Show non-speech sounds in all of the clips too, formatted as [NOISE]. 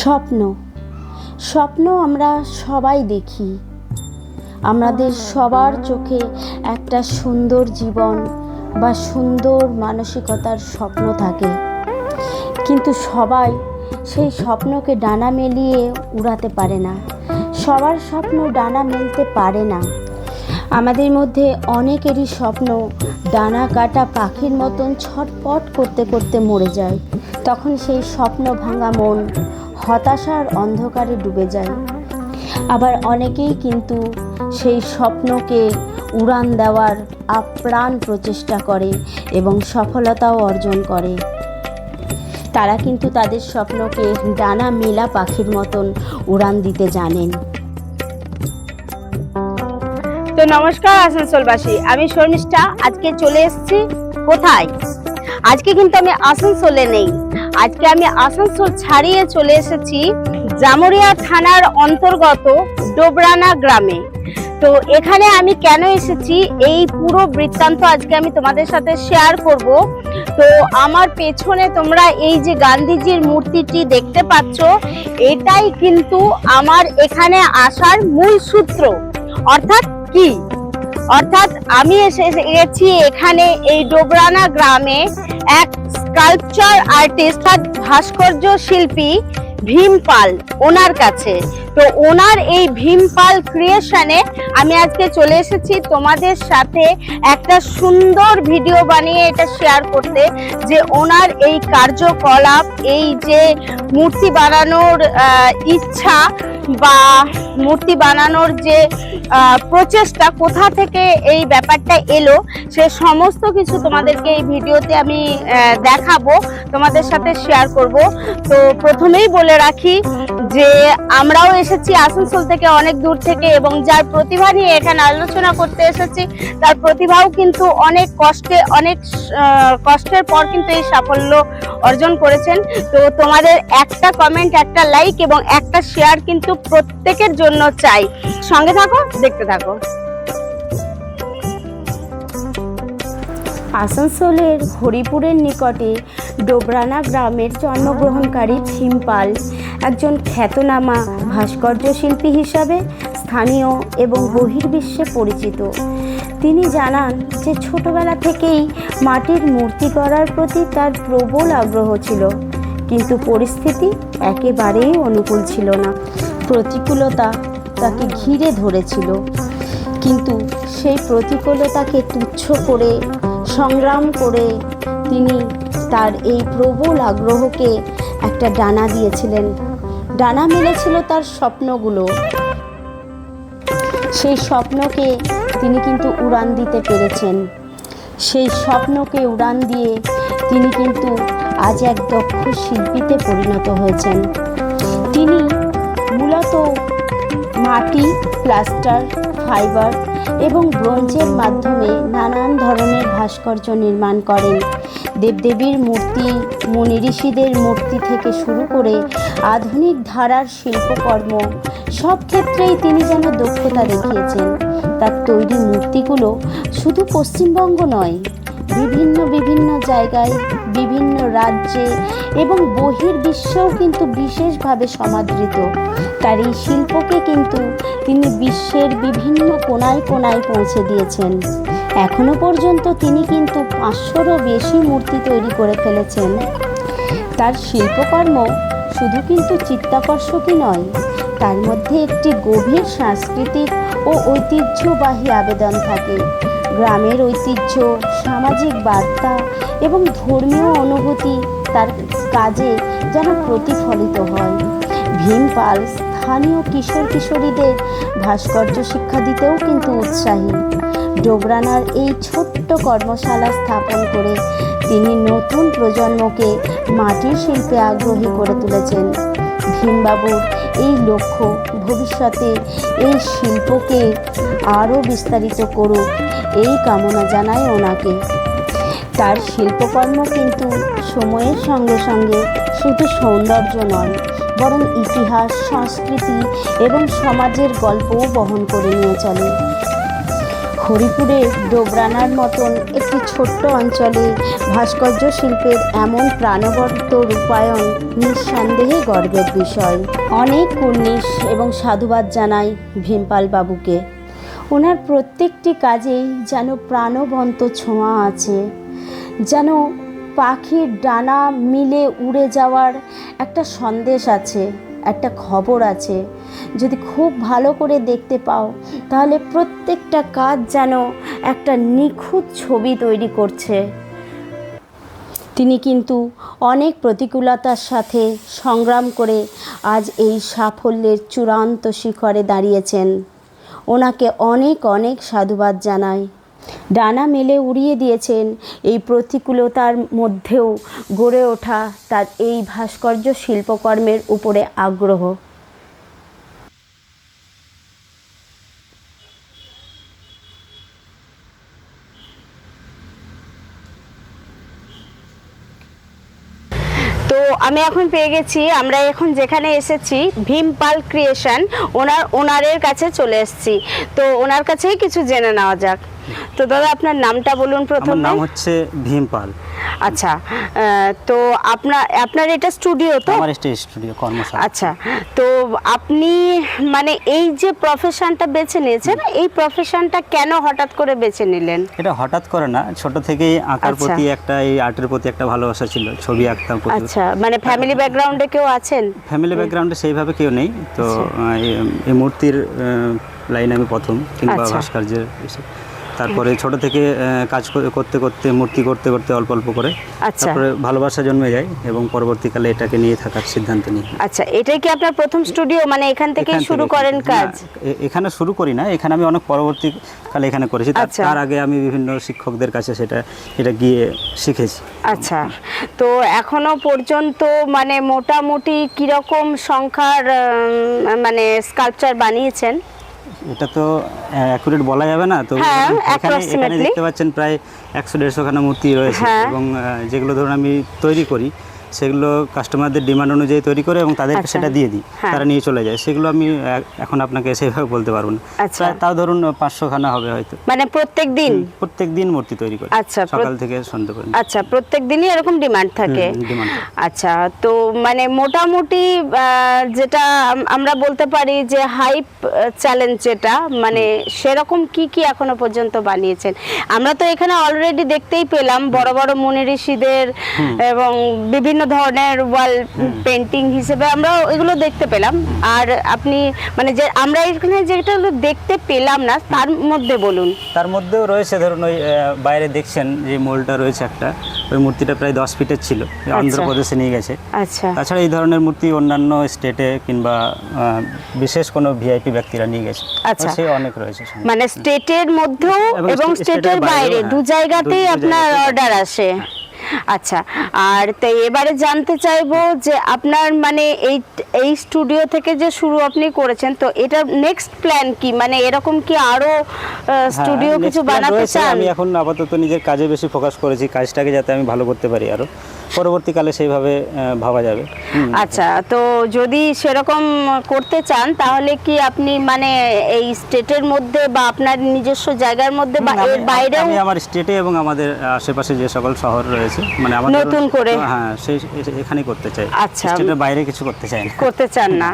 স্বপ্ন। স্বপ্ন আমরা সবাই দেখি। আমাদের সবার চোখে একটা সুন্দর জীবন বা সুন্দর মানসিকতার স্বপ্ন থাকে। কিন্তু সবাই সেই স্বপ্নকে ডানা মেলিয়ে উড়াতে পারে না। সবার স্বপ্ন ডানা মেলতে পারে না। আমাদের মধ্যে অনেকেরই স্বপ্ন ডানা কাটা পাখির মতন ছটপট করতে করতে মরে যায়। তখন সেই স্বপ্ন ভাঙা মন হতাশার অন্ধকারে ডুবে যায়। আবার অনেকেই কিন্তু সেই স্বপ্নকে উড়ান দেওয়ার আপ্রাণ প্রচেষ্টা করে এবং সফলতাও অর্জন করে। তারা কিন্তু তাদের স্বপ্নকে ডানা মেলা পাখির মতন উড়ান দিতে জানেন। তো নমস্কার আসানসোলবাসী, আমি শর্মিষ্ঠা, আজকে চলে এসেছি কোথায়? আজকে কিন্তু আমি আসানসোলে নেই। আজকে আমি আসানসোল ছাড়িয়ে চলে এসেছি জামুরিয়া থানার অন্তর্গত ডোবরানা গ্রামে। তো এখানে আমি কেন এসেছি? এই পুরো বৃত্তান্ত আজকে আমি তোমাদের সাথে শেয়ার করব। তো আমার পেছনে তোমরা এই যে গান্ধীজির মূর্তিটি দেখতে পাচ্ছ, এটাই কিন্তু আমার এখানে আসার মূল সূত্র। অর্থাৎ কি? অর্থাৎ আমি এসে গেছি এখানে এই ডোবরানা গ্রামে এক স্কাল্পচার আর্টিস্ট ভাস্কর্য শিল্পী ভীম পাল ওনার কাছে। তো ওনার এই ভীম পাল ক্রিয়েশনে আমি আজকে চলে এসেছি তোমাদের সাথে একটা সুন্দর ভিডিও বানিয়ে এটা শেয়ার করতে যে ওনার এই কার্যকলাপ, এই যে মূর্তি বানানোর ইচ্ছা বা মূর্তি বানানোর যে প্রচেষ্টা কোথা থেকে এই ব্যাপারটা এলো, সে সমস্ত কিছু তোমাদেরকে এই ভিডিওতে আমি দেখাবো, তোমাদের সাথে শেয়ার করব। তো প্রথমেই বলে রাখি যে আমরাও এসেছি, আসানসোল থেকে অনেক দূর থেকে এবং যার প্রতিভা নিয়ে এখানে আলোচনা করতে এসেছি, তার প্রতিভাও কিন্তু অনেক কষ্টে, অনেক কষ্টের পর কিন্তু এই সাফল্য অর্জন করেছেন। তো তোমাদের একটা কমেন্ট একটা লাইক এবং একটা শেয়ার কিন্তু প্রত্যেকের জন্য চাই। সঙ্গে থাকো, দেখতে থাকো। আসানসোলের হরিপুরের নিকটে ডোবরানা গ্রামের জন্মগ্রহণকারী থিমপাল একজন খ্যাতনামা ভাস্কর্য শিল্পী হিসাবে স্থানীয় এবং বহির্বিশ্বে পরিচিত। তিনি জানান যে ছোটবেলা থেকেই মাটির মূর্তি করার প্রতি তার প্রবল আগ্রহ ছিল, কিন্তু পরিস্থিতি একেবারেই অনুকূল ছিল না। প্রতিকূলতা তাকে ঘিরে ধরেছিল, কিন্তু সেই প্রতিকূলতাকে তুচ্ছ করে, সংগ্রাম করে তিনি তার এই প্রবল আগ্রহকে একটা ডানা দিয়েছিলেন। ডানা মেলেছিল তার স্বপ্নগুলো। সেই স্বপ্নকে তিনি কিন্তু উড়ান দিতে পেরেছেন। সেই স্বপ্নকে উড়ান দিয়ে তিনি কিন্তু আজ এক দক্ষ শিল্পীতে পরিণত হয়েছেন। তিনি মূলত মাটি, প্লাস্টার, ফাইবার এবং ব্রোঞ্জের মাধ্যমে নানান ধরনের ভাস্কর্য নির্মাণ করেন। দেবদেবীর মূর্তি, মুনি ঋষিদের মূর্তি থেকে শুরু করে আধুনিক ধারার শিল্পকর্ম। সব ক্ষেত্রেই তিনি যেন দক্ষতা দেখিয়েছেন। তার তৈরি মূর্তিগুলো শুধু পশ্চিমবঙ্গ নয়, বিভিন্ন বিভিন্ন জায়গায়, বিভিন্ন রাজ্যে এবং বহির্বিশ্বেও কিন্তু বিশেষভাবে সমাদৃত। তার এই শিল্পকে কিন্তু তিনি বিশ্বের বিভিন্ন কোনায় কোনায় পৌঁছে দিয়েছেন। এখনও পর্যন্ত তিনি কিন্তু পাঁচশোরও বেশি মূর্তি তৈরি করে ফেলেছেন। তার শিল্পকর্ম শুধু কিন্তু চিত্তাকর্ষকই নয়, তার মধ্যে একটি গভীর সাংস্কৃতিক ও ঐতিহ্যবাহী আবেদন থাকে। গ্রামের ঐতিহ্য, সামাজিক বার্তা এবং ধর্মীয় অনুভূতি তার কাজে যেন প্রতিফলিত হয়। ভীম পাল স্থানীয় কিশোর কিশোরীদের ভাস্কর্য শিক্ষা দিতেও কিন্তু উৎসাহী। ডোবরানার এই ছোট্ট কর্মশালা স্থাপন করে তিনি নতুন প্রজন্মকে মাটির শিল্পে আগ্রহী করে তুলেছেন। ভীমবাবুর এই লক্ষ্য ভবিষ্যতে এই শিল্পকে আরও বিস্তারিত করুক, এই কামনা জানায় ওনাকে। তার শিল্পকর্ম কিন্তু সময়ের সঙ্গে সঙ্গে শুধু সৌন্দর্য নয়, বরং ইতিহাস, সংস্কৃতি এবং সমাজের গল্পও বহন করে নিয়ে চলে। হরিপুরে ডোবরানার মতন একটি ছোট্ট অঞ্চলে ভাস্কর্য শিল্পের এমন প্রাণবন্ত রূপায়ণ নিঃসন্দেহে গর্বের বিষয়। অনেক কুর্নিশ এবং সাধুবাদ জানাই ভীমপাল বাবুকে ওনার প্রত্যেকটি কাজেই যেন প্রাণবন্ত ছোঁয়া আছে। যেন পাখির ডানা মিলে উড়ে যাওয়ার একটা সন্দেশ আছে। একটা খবর আছে। যদি খুব ভালো করে দেখতে পাও, তাহলে প্রত্যেকটা কাজ যেন একটা নিখুঁত ছবি তৈরি করছে। তিনি কিন্তু অনেক প্রতিকূলতার সাথে সংগ্রাম করে আজ এই সাফল্যের চূড়ান্ত শিখরে দাঁড়িয়েছেন। ওনাকে অনেক অনেক সাধুবাদ জানাই। ডানা মেলে উড়িয়ে দিয়েছেন। এই প্রতিকূলতার মধ্যেও গড়ে ওঠা তার এই ভাস্কর্য শিল্পকর্মের উপরে আগ্রহ। তো আমি এখন পেয়ে গেছি, আমরা এখন যেখানে এসেছি ভীমপাল ক্রিয়েশন, ওনার, ওনারের কাছে চলে এসেছি। তো ওনার কাছেই কিছু জেনে নেওয়া যাক। তো দাদা আপনার নামটা বলুন আমার প্রথমে। নাম হচ্ছে ভীম পাল। আচ্ছা তো আপনার আপনার এটা স্টুডিও তো? আমার স্টুডিও কর্মশালা। আচ্ছা তো আপনি মানে এই যে প্রফেশনটা বেছে নিয়েছেন এই প্রফেশনটা কেন হঠাৎ করে বেছে নিলেন? এটা হঠাৎ করে না ছোট থেকেই আঁকার আচ্ছা। প্রতি একটা এই আর্টের প্রতি একটা ভালোবাসা ছিল ছবি আঁকতাম আচ্ছা মানে ফ্যামিলি ব্যাকগ্রাউন্ডে কেউ আছেন? ফ্যামিলি ব্যাকগ্রাউন্ডে সেইভাবে কেউ নেই তো আচ্ছা। এই- মূর্তির লাইনে আমি প্রথম কিংবা আচ্ছা। ভাস্কর্যের। তারপরে ছোট থেকে কাজ করতে করতে মূর্তি করতে করতে অল্প অল্প করে আচ্ছা। তারপরে ভালোবাসা জন্মে যায় এবং পরবর্তীকালে এটাকে নিয়ে থাকার সিদ্ধান্ত নিই। আচ্ছা এটাই কি আপনার প্রথম স্টুডিও মানে এখান এখান শুরু করেন কাজ? এখানে শুরু করি না এখানে আমি অনেক পরবর্তীকালে এখানে করেছি। তার- আচ্ছা। আগে আমি বিভিন্ন শিক্ষকদের কাছে সেটা এটা গিয়ে শিখেছি। আচ্ছা তো এখনও পর্যন্ত মানে মোটামুটি কীরকম সংখ্যার মানে স্কাল্পচার বানিয়েছেন? এটা তো অ্যাকুরেট বলা যাবে না তো হ্যাঁ, এখানে এখানে দেখতে পাচ্ছেন প্রায় একশো দেড়শো খানা মূর্তি রয়েছে হ্যাঁ। এবং যেগুলো ধরুন আমি তৈরি করি সেগুলো কাস্টমারদের ডিমান্ড অনুযায়ী তৈরি করে এবং তাদেরকে আচ্ছা। সেটা দিয়ে দিই হ্যাঁ। তারা নিয়ে চলে যায়। সেগুলো আমি এখন আপনাকে সেভাবে বলতে পারব না। আচ্ছা। তাও ধরুন পাঁচশো খানা হবে হয়তো। মানে প্রত্যেক দিন? প্রত্যেক দিন মূর্তি তৈরি করি। আচ্ছা, সকাল থেকে সন্ধ্যে পর্যন্ত। আচ্ছা প্রত্যেক দিনই এরকম ডিমান্ড থাকে। আচ্ছা তো মানে মোটামুটি যেটা আমরা বলতে পারি যে হাইপ চ্যালেঞ্জ যেটা মানে সেরকম কি কি এখনও পর্যন্ত বানিয়েছেন? আমরা তো এখানে অলরেডি দেখতেই পেলাম বড় বড় মুনি ঋষিদের এবং বিভিন্ন ধরনের ওয়াল পেন্টিং হিসেবে আমরা এগুলো দেখতে পেলাম। আর আপনি মানে যে আমরা এখানে যেটা দেখতে পেলাম না তার মধ্যে বলুন। তার মধ্যেও রয়েছে ধরুন ওই বাইরে দেখছেন যে মোলটা রয়েছে একটা ওই মূর্তিটা প্রায় দশ ফিটের ছিল আচ্ছা। অন্ধ্রপ্রদেশে নিয়ে গেছে। আচ্ছা। তাছাড়া এই ধরনের মূর্তি অন্যান্য স্টেটে কিংবা বিশেষ কোনো ভিআইপি ব্যক্তিরা নিয়ে গেছে। আচ্ছা। সে অনেক রয়েছে মানে স্টেটের মধ্যেও এবং স্টেটের বাইরে দু। জায়গাতেই আপনার অর্ডার আসে। আচ্ছা আর তো এবারে জানতে চাইব যে আপনার মানে এই এই স্টুডিও থেকে যে শুরু আপনি করেছেন তো এটা নেক্সট প্ল্যান কি? মানে এরকম কি আরও স্টুডিও হ্যাঁ, কিছু বানাতে। চান? আমি এখন আপাতত নিজের কাজে বেশি ফোকাস করেছি কাজটাকে যাতে আমি ভালো করতে পারি আরও। পরবর্তীকালে সেইভাবে ভাবা যাবে। আচ্ছা তো যদি সেরকম করতে চান তাহলে কি আপনি মানে এই স্টেটের মধ্যে বা আপনার নিজস্ব জায়গার মধ্যে বা এর বাইরেও আমি আমার স্টেটে এবং আমাদের আশেপাশে যে সকল শহর রয়েছে মানে আমাদের নতুন করে? হ্যাঁ সেই এখানেই করতে চাই। আচ্ছা। স্টেটের বাইরে কিছু করতে চাই না। করতে চান না।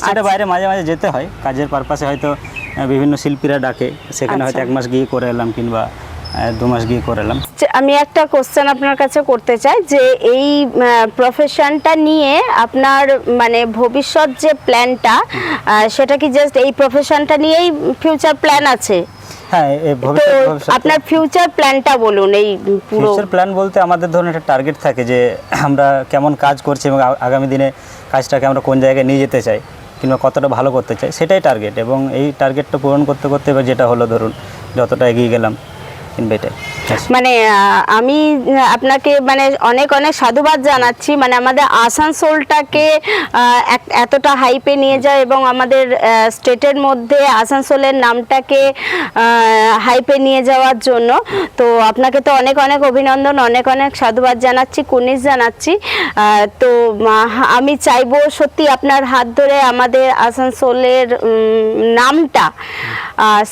স্টেটের বাইরে মাঝে মাঝে যেতে হয় কাজের পারপাসে হয়তো বিভিন্ন শিল্পীরা ডাকে সেখানে হয়তো আচ্ছা। এক মাস গিয়ে করে এলাম কিংবা দু মাস গিয়ে করে এলাম। যে আমি একটা কোশ্চেন আপনার কাছে করতে চাই যে এই প্রফেশনটা নিয়ে আপনার মানে ভবিষ্যৎ যে প্ল্যানটা সেটা কি জাস্ট এই প্রফেশনটা নিয়েই ফিউচার প্ল্যান আছে? হ্যাঁ আপনার ফিউচার প্ল্যানটা বলুন এই পুরো। ফিউচার প্ল্যান বলতে আমাদের ধরুন একটা টার্গেট থাকে যে আমরা কেমন কাজ করছি এবং আগামী দিনে কাজটাকে আমরা কোন জায়গায় নিয়ে যেতে চাই কিংবা কতটা ভালো করতে চাই সেটাই টার্গেট এবং এই টার্গেটটা পূরণ করতে করতে এবার যেটা হলো ধরুন যতটা এগিয়ে গেলাম। কিনবে এটাই। মানে আমি, আপনাকে মানে অনেক অনেক সাধুবাদ জানাচ্ছি। মানে আমাদের আসানসোলটাকে এতটা হাইপে নিয়ে যায় এবং আমাদের স্টেটের মধ্যে আসানসোলের নামটাকে হাইপে নিয়ে যাওয়ার জন্য। তো আপনাকে তো অনেক অনেক অভিনন্দন, অনেক অনেক সাধুবাদ জানাচ্ছি কুনিশ জানাচ্ছি। তো আমি চাইব সত্যি আপনার হাত ধরে আমাদের আসানসোলের নামটা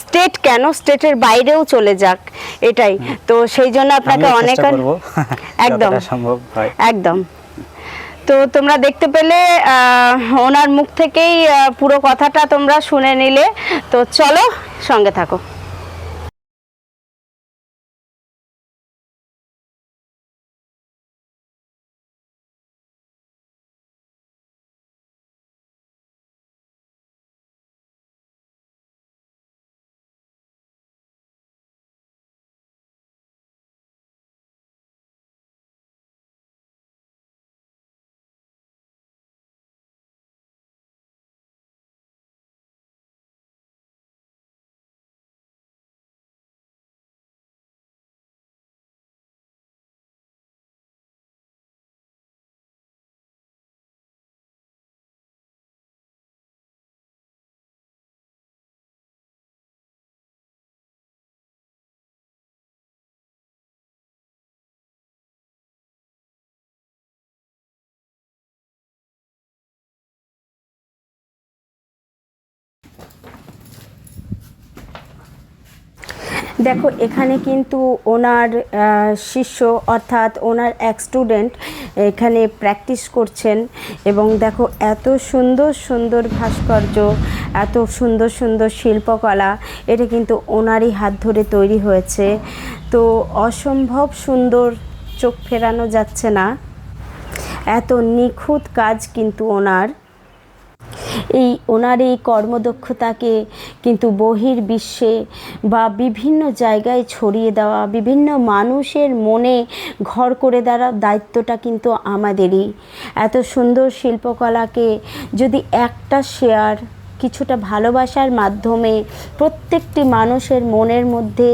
স্টেট কেন? স্টেটের বাইরেও চলে যাক। এটাই। তো সেই জন্য আপনাকে অনেক [LAUGHS] একদম। সম্ভব হয়। একদম। তো তোমরা দেখতে পেলে আহ, ওনার মুখ থেকেই পুরো কথাটা তোমরা শুনে নিলে। তো চলো সঙ্গে থাকো। দেখো, এখানে কিন্তু ওনার শিষ্য অর্থাৎ ওনার এক স্টুডেন্ট এখানে প্র্যাকটিস করছেন এবং দেখো, এত সুন্দর সুন্দর ভাস্কর্য, এত সুন্দর সুন্দর শিল্পকলা, এটা কিন্তু ওনারই হাত ধরে তৈরি হয়েছে। তো অসম্ভব সুন্দর চোখ ফেরানো যাচ্ছে না। এত নিখুঁত কাজ কিন্তু ওনার। এই ওনার এই কর্মদক্ষতাকে কিন্তু বহির বিশ্বে বা বিভিন্ন জায়গায় ছড়িয়ে দেওয়া, বিভিন্ন মানুষের মনে ঘর করে দেওয়ার দায়িত্বটা কিন্তু আমাদেরই। এত সুন্দর শিল্পকলাকে যদি একটা শেয়ার কিছুটা ভালোবাসার মাধ্যমে প্রত্যেকটি মানুষের মনের মধ্যে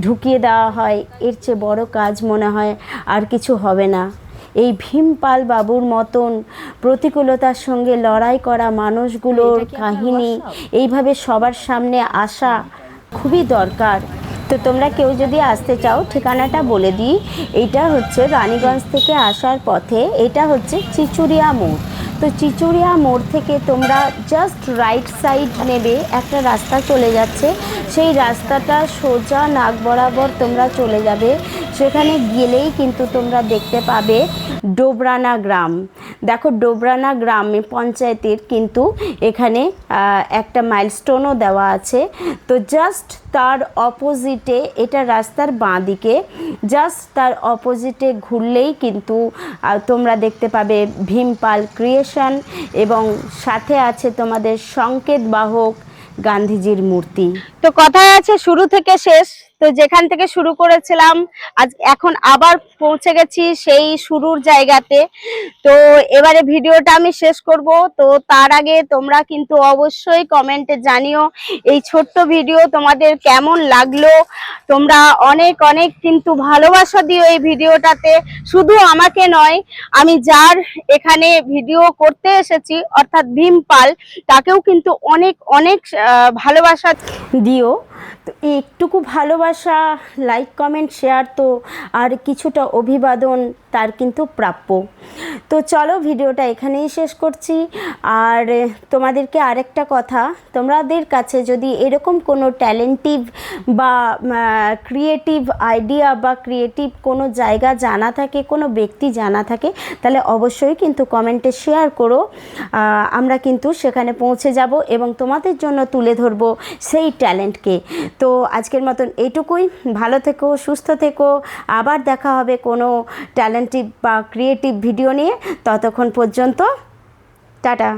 ঢুকিয়ে দেওয়া হয়, এর চেয়ে বড় কাজ মনে হয় আর কিছু হবে না। এই ভীমপাল বাবুর মতন প্রতিকূলতার সঙ্গে লড়াই করা মানুষগুলোর কাহিনী এইভাবে সবার সামনে আসা খুবই দরকার। তো তোমরা কেউ যদি আসতে চাও ঠিকানাটা বলে দিই। এইটা হচ্ছে রানীগঞ্জ থেকে আসার পথে এটা হচ্ছে চিচুরিয়া মোড়। তো চিচুরিয়া মোড় থেকে তোমরা জাস্ট রাইট সাইড নেবে একটা রাস্তা চলে যাচ্ছে। সেই রাস্তাটা সোজা নাক বরাবর তোমরা চলে যাবে। সেখানে গেলেই কিন্তু তোমরা দেখতে পাবে ডোবরানা গ্রাম। দেখো ডোবরানা গ্রামে পঞ্চায়েতের কিন্তু এখানে একটা মাইলস্টোনও দেওয়া আছে। তো জাস্ট তার অপোজিটে এটা রাস্তার বাঁ দিকে জাস্ট তার অপোজিটে ঘুরলেই কিন্তু তোমরা দেখতে পাবে ভীমপাল ক্রিয়েশন এবং সাথে আছে তোমাদের সংকেত বাহক গান্ধীজির মূর্তি। তো কথায় আছে, শুরু থেকে শেষ। তো যেখান থেকে শুরু করেছিলাম, আজ এখন আবার পৌঁছে গেছি সেই শুরুর জায়গাতে। তো এবারে ভিডিওটা আমি শেষ করব। তো তার আগে তোমরা কিন্তু অবশ্যই কমেন্টে জানিও এই ছোট্ট ভিডিও তোমাদের কেমন লাগল। তোমরা অনেক অনেক কিন্তু ভালোবাসা দিও এই ভিডিওটাতে। শুধু আমাকে নয়, আমি যার এখানে ভিডিও করতে এসেছি, অর্থাৎ ভীম পাল তাকেও কিন্তু অনেক অনেক ভালোবাসা দিও। তো একটুকু ভালোবাসা লাইক কমেন্ট শেয়ার তো আর কিছুটা অভিবাদন তার কিন্তু প্রাপ্য। তো চলো ভিডিওটা এখানেই শেষ করছি। আর তোমাদেরকে আরেকটা কথা, তোমাদের কাছে যদি এরকম কোনো ট্যালেন্টিভ বা ক্রিয়েটিভ আইডিয়া বা ক্রিয়েটিভ কোনো জায়গা জানা থাকে, কোনো ব্যক্তি জানা থাকে, তাহলে অবশ্যই কিন্তু কমেন্টে শেয়ার করো। আমরা কিন্তু সেখানে পৌঁছে যাব এবং তোমাদের জন্য তুলে ধরবো সেই ট্যালেন্টকে তো আজকের মতন এইটুকুই ভালো থেকো, সুস্থ থেকো। আবার দেখা হবে কোনো ট্যালেন্টিভ বা ক্রিয়েটিভ ভিডিও নিয়ে ততক্ষণ পর্যন্ত টাটা।